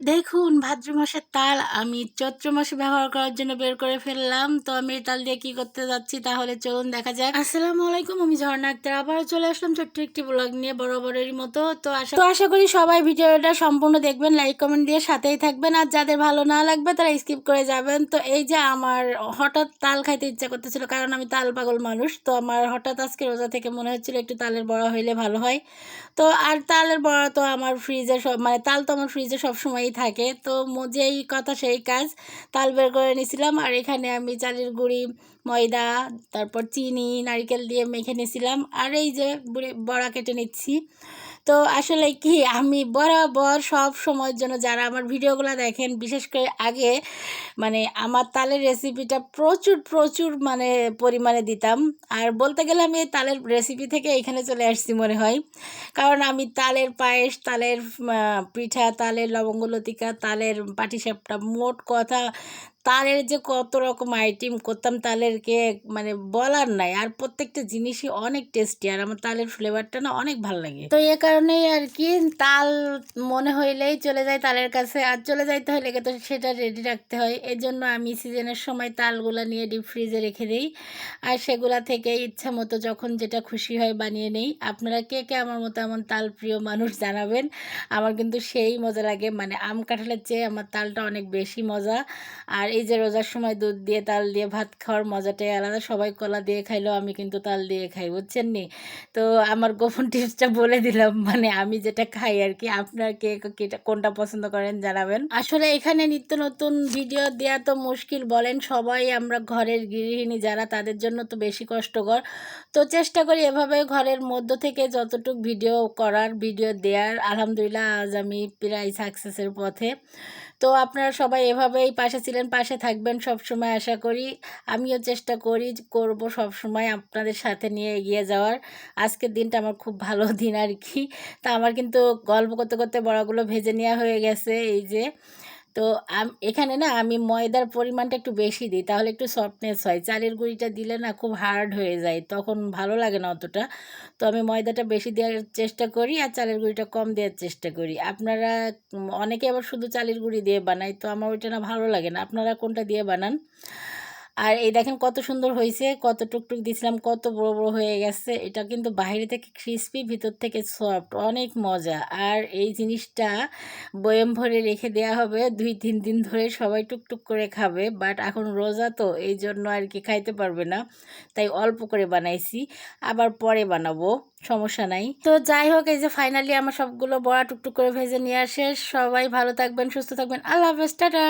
দেখুন ভাদ্র মাসের তাল আমি চৈত্র মাসে ব্যবহার করার জন্য বের করে ফেললাম। তো আমি তাল দিয়ে কি করতে যাচ্ছি তাহলে চলুন দেখা যাক। আসসালামু আলাইকুম, আমি ঝর্ণা আক্তার। আবারও চলে আসলাম ছোট্ট একটি ব্লগ নিয়ে বরাবরেরই মতো। তো আশা তো আশা করি সবাই ভিডিওটা সম্পূর্ণ দেখবেন লাইক কমেন্ট দিয়ে সাথেই থাকবেন। আর যাদের ভালো না লাগবে, তারা স্কিপ করে যাবেন। তো এই যে আমার হঠাৎ তাল খাইতে ইচ্ছা করতেছিল, কারণ আমি তাল পাগল মানুষ। তো আমার হঠাৎ আজকে রোজা থেকে মনে হচ্ছিল একটু তালের বড়া হইলে ভালো হয়। তো আর তালের বড়া তো আমার ফ্রিজে সব মানে তাল তো আমার ফ্রিজে সবসময়ই থাকে। তো যেই কথা সেই কাজ তাল বের করে নিয়েছিলাম। আর এখানে আমি চালের গুঁড়ি, ময়দা, তারপর চিনি, নারকেল দিয়ে মেখে নিয়েছিলাম। আর এই যে বড়া কেটে নিচ্ছি। তো আসলে কি, আমি বরাবর সব সময়ের জন্য যারা আমার ভিডিওগুলো দেখেন, বিশেষ করে আগে মানে আমার তালের রেসিপিটা প্রচুর প্রচুর মানে পরিমাণে দিতাম। আর বলতে গেলে আমি তালের রেসিপি থেকে এখানে চলে আসছি মনে হয়। কারণ আমি তালের পায়েস, তালের পিঠা, তালের লবঙ্গলতিকা তালের পাটিসাপটা মোট কথা তালের যে কত রকম আইটেম করতাম, তালের কেক মানে বলার নাই। আর প্রত্যেকটা জিনিসই অনেক টেস্টি আর আমার তালের ফ্লেভারটা না অনেক ভালো লাগে। তো এ কারণেই আর কি, তাল মনে হইলেই চলে যায় তালের কাছে, আর চলে যাইতে হলে তো সেটা রেডি রাখতে হয়। এর জন্য আমি সিজনের সময় তালগুলা নিয়ে ডিপ ফ্রিজে রেখে দিই। আর সেগুলা থেকে ইচ্ছা মতো যখন যেটা খুশি হয় বানিয়ে নেই। আপনারা কে কে আমার মতো এমন তাল প্রিয় মানুষ জানাবেন? আমার কিন্তু সেই মজা লাগে মানে আম কাঁঠালের চেয়ে আমার তালটা অনেক বেশি মজা। আর এই যে রোজার সময় দুধ দিয়ে, তাল দিয়ে, ভাত খাওয়ার মজাটাই আলাদা। সবাই কলা দিয়ে খাইলেও আমি কিন্তু তাল দিয়ে খাই, বুঝছেন নি? তো আমার গোপন টিপসটা বলে দিলাম মানে আমি যেটা খাই আর কি। আপনারা কে কোনটা পছন্দ করেন জানাবেন। আসলে এখানে নিত্য নতুন ভিডিও দেওয়া তো মুশকিল, বলেন সবাই আমরা ঘরের গৃহিণী যারা, তাদের জন্য তো বেশি কষ্টকর। তো চেষ্টা করি এভাবে ঘরের মধ্য থেকে যতটুক ভিডিও করার, ভিডিও দেওয়ার আলহামদুলিল্লাহ আজ আমি প্রায় সাকসেসের পথে। তো আপনারা সবাই এভাবেই পাশে ছিলেন পাশে থাকবেন সব সময় আশা করি। আমিও চেষ্টা করি করব সব সময় আপনাদের সাথে নিয়ে এগিয়ে যাওয়ার। আজকের দিনটা আমার খুব ভালো দিন আর কি। তা আমার কিন্তু গল্প করতে করতে বড়াগুলো ভেজে নেওয়া হয়ে গেছে। এই যে তো এখানে না আমি ময়দার পরিমাণটা একটু বেশি দিই, তাহলে একটু সফটনেস হয়। চালের গুঁড়িটা দিলে না খুব হার্ড হয়ে যায়, তখন ভালো লাগে না অতটা। তো আমি ময়দাটা বেশি দেওয়ার চেষ্টা করি আর চালের গুঁড়িটা কম দেওয়ার চেষ্টা করি। আপনারা অনেকে আবার শুধু চালের গুঁড়ি দিয়ে বানায়, তো আমার ওইটা না ভালো লাগে না। আপনারা কোনটা দিয়ে বানান? আর এই দেখেন কত সুন্দর হয়েছে, কত টুকটুক দিয়েছিলাম কত বড় বড় হয়ে গেছে। এটা কিন্তু বাইরে থেকে ক্রিস্পি ভিতর থেকে সফট অনেক মজা। আর এই জিনিসটা বয়ম ভরে রেখে দেওয়া হবে, দুই তিন দিন ধরে সবাই টুকটুক করে খাবে বাট এখন রোজা তো, এই জন্য আর কি খাইতে পারবে না। তাই অল্প করে বানাইছি, আবার পরে বানাবো, সমস্যা নাই। তো যাই হোক, এই যে ফাইনালি আমার সবগুলো বড়া টুকটুক করে ভেজে নিয়ে আসে। সবাই ভালো থাকবেন, সুস্থ থাকবেন, আল্লাহ হাফেজ, টাটা!